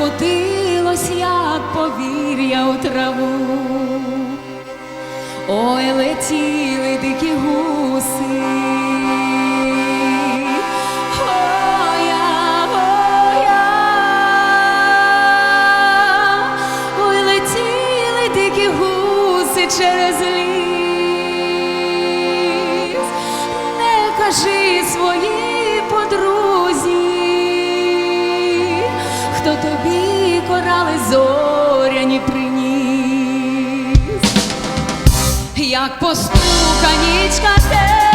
закотилось, як повір'я у траву. Ой, летіли дикі гуси. Ой-я, ой-я. Ой, летіли дикі гуси через ліс. Не кажи своїй подрузі, хто тобі корали зоряні приніс як постуканічка те.